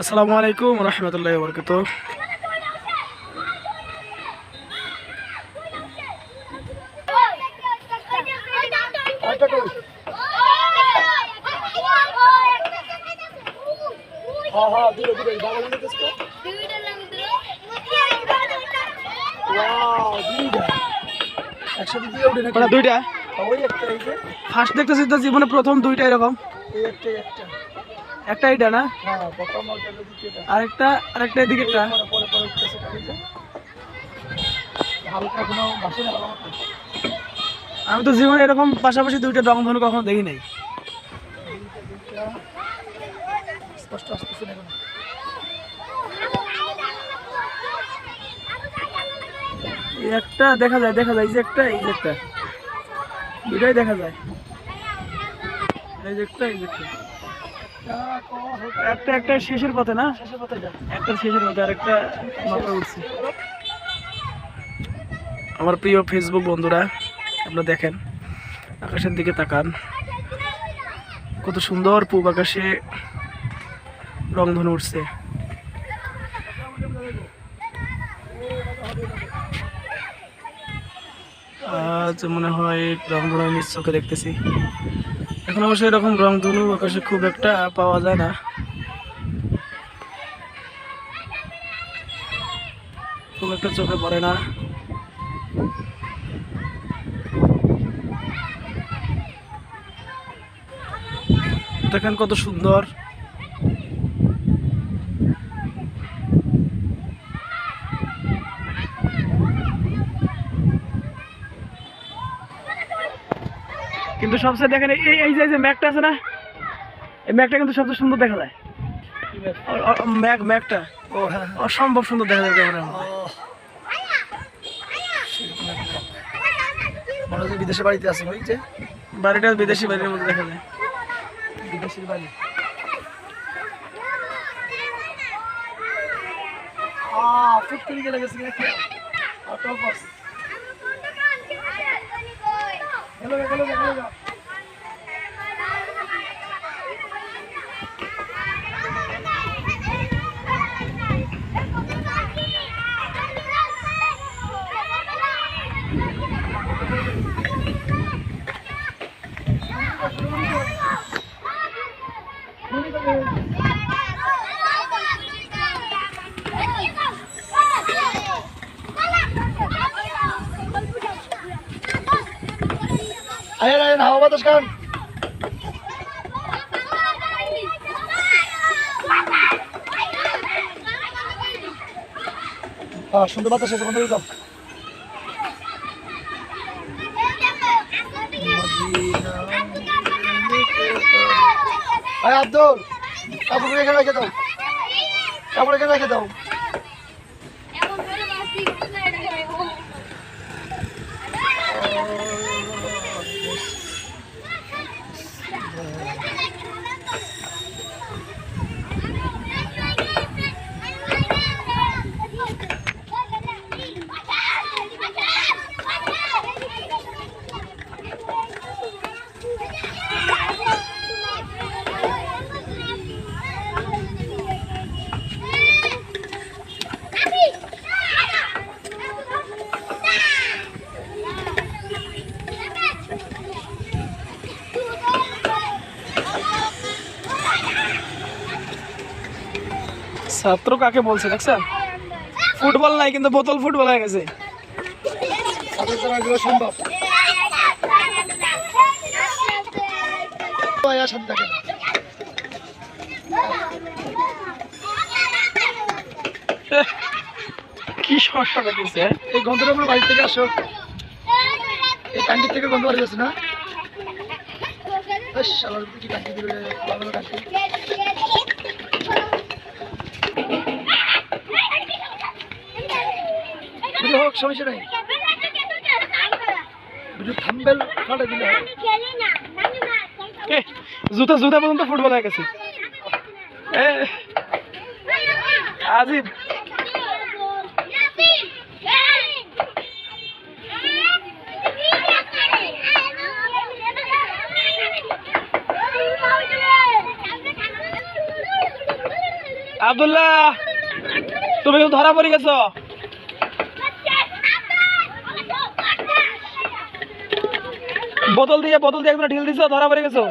আসসালামু আলাইকুম রহমতুল্লাহ বরকত যে। ফার্স্ট দেখতেছি তো জীবনে প্রথম দুইটা এরকম। একটা একটা। একটা এটা না? আরেকটা আরেকটা মতো। আমি তো জীবনে এরকম পাশাপাশি দুইটা রং ধনু কখনো দেখি নাই। একটা দেখা যায় দেখা যায় যে একটা, এই যে একটা। দুইটাই দেখা যায়। এই যে একটা, এই যে একটা। একটা একটা শেষের পথে, না? একটা শেষের পথে আরেকটা মাথা উঠছে। আমার প্রিয় ফেসবুক বন্ধুরা, আপনারা দেখেন, আকাশের দিকে তাকান। কত সুন্দর পূব আকাশে রংধনু উঠছে। আজ মনে হয় রংধনু নিজ চোখে দেখতেছি। এখন অবশ্যই এরকম রং রংধনু আকাশে খুব একটা পাওয়া যায় না। খুব একটা চোখে পড়ে না। দেখেন কত সুন্দর। কিন্তু সবচেয়ে দেখেন এই এই যে এই যে ম্যাগটা আছে না? এই ম্যাগটা কিন্তু সবচেয়ে সুন্দর দেখা যায়। হ্যাঁ হ্যাঁ। অসম্ভব সুন্দর দেখা যায় ক্যামেরার মধ্যে। বিদেশে বাড়িতে আছে ওই যে। বাড়িটা বিদেশি বাড়ির মধ্যে দেখা যায়। বিদেশের বাড়ি। গেলে গেছে নাকি অটো বাস গেলো গা, গেলো গা, গেলো গা। আয় আয় আব্দুল কাপড় এখানে রেখে দাও। কাপড় এখানে রেখে দাও। ছাত্র কাকে বলছে দেখছেন ফুটবল নাই, কিন্তু বোতল ফুটবল হয়ে গেছে। সম্ভব কি সমস্যা দেখেছে এই গন্ধটা আমার বাড়ি থেকে আসো। এই কান্টি থেকে গন্ধ বাড়ি আছে না? কি ভিডিও হোক সমস্যা নেই। থাম্বেল দিলে জুতা জুতা পর্যন্ত ফুটবল হয়ে গেছে। আজিব। আব্দুল্লাহ তুমি ধরা পড়ে গেছো। বোতল দিয়ে বোতল দিয়ে একদম ঢিল দিছো ধরা পড়ে গেছো?